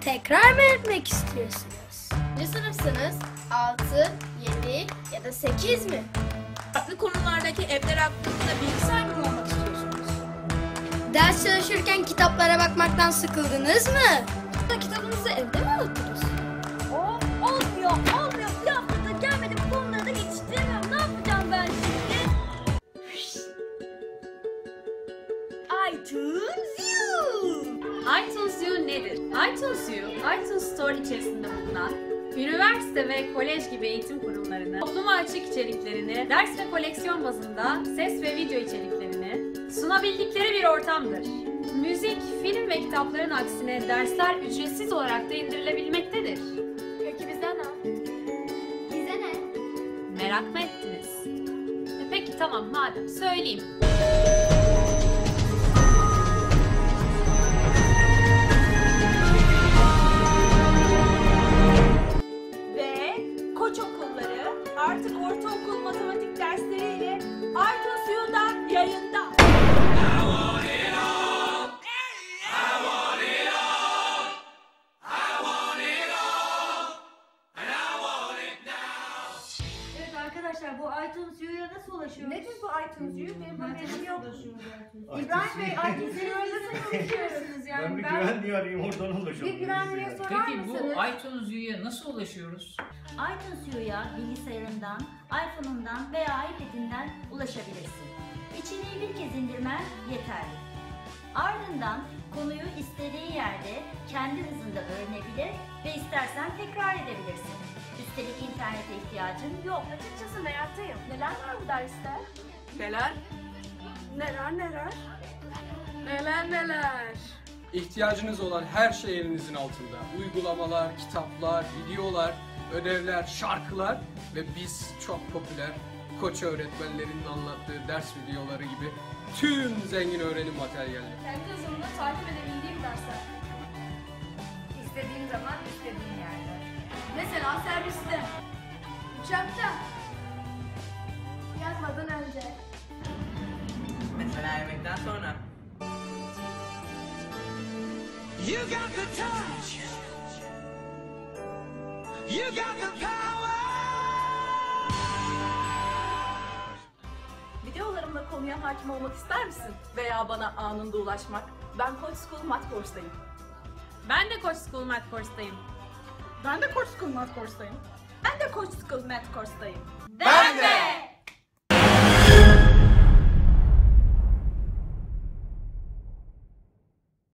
tekrar mı etmek istiyorsunuz? Ne sınıfsınız? 6, 7 ya da 8 mi? Farklı konulardaki evler hakkında bilgi sahibi mi olmak istiyorsunuz? Ders çalışırken kitaplara bakmaktan sıkıldınız mı? Kitabınızı evde mi unuttunuz? O olmuyor, olmuyor. Bir haftadır gelmedim. Bunları da geçiştiremiyorum. Ne yapacağım ben şimdi? iTunes. Nedir? iTunes U, iTunes Store içerisinde bulunan üniversite ve kolej gibi eğitim kurumlarını, topluma açık içeriklerini, ders ve koleksiyon bazında ses ve video içeriklerini sunabildikleri bir ortamdır. Müzik, film ve kitapların aksine dersler ücretsiz olarak da indirilebilmektedir. Peki bizden ne? Bize ne? Merak mı ettiniz? E peki tamam madem söyleyeyim. Artık ortaokul matematik dersleriyle iTunes U'da yayında. Arkadaşlar bu iTunes U'ya nasıl ulaşıyoruz? Nedir bu iTunes U? Benim haberim yok. İbrahim Bey iTunes U'ya nasıl ulaşıyorsunuz Ben yani? bir Ben güvenliği arayayım oradan ulaşalım. bir güvenliğe sorar Peki bu mısınız? iTunes U'ya nasıl ulaşıyoruz? iTunes U'ya bilgisayarından, iPhone'undan veya iPad'inden ulaşabilirsin. İçeriği bir kez indirmen yeterli. Ardından konuyu istediği yerde kendi hızında öğrenebilir ve istersen tekrar edebilirsin. Üstelik internete ihtiyacın yok. Açıkçası meraktayım. Neler var bu derste? Neler? Neler neler? Neler neler? İhtiyacınız olan her şey elinizin altında. Uygulamalar, kitaplar, videolar, ödevler, şarkılar ve biz çok popüler koç öğretmenlerinin anlattığı ders videoları gibi tüm zengin öğrenim materyalleri. Kendi hızımda takip edebildiğim dersler. İstediğim zaman istediğim. Mesela serviste. Uçakta. Yazmadan önce. Mesela yemekten sonra. You got the touch. You got the power. Videolarımla konuya hakim olmak ister misin? Veya bana anında ulaşmak? Ben Koç School Mat Course'dayım. Ben de Koç School Math Course'dayım. Ben de Koç School Mat Course'dayım. Ben de Koç School Mat Course'dayım. Ben de!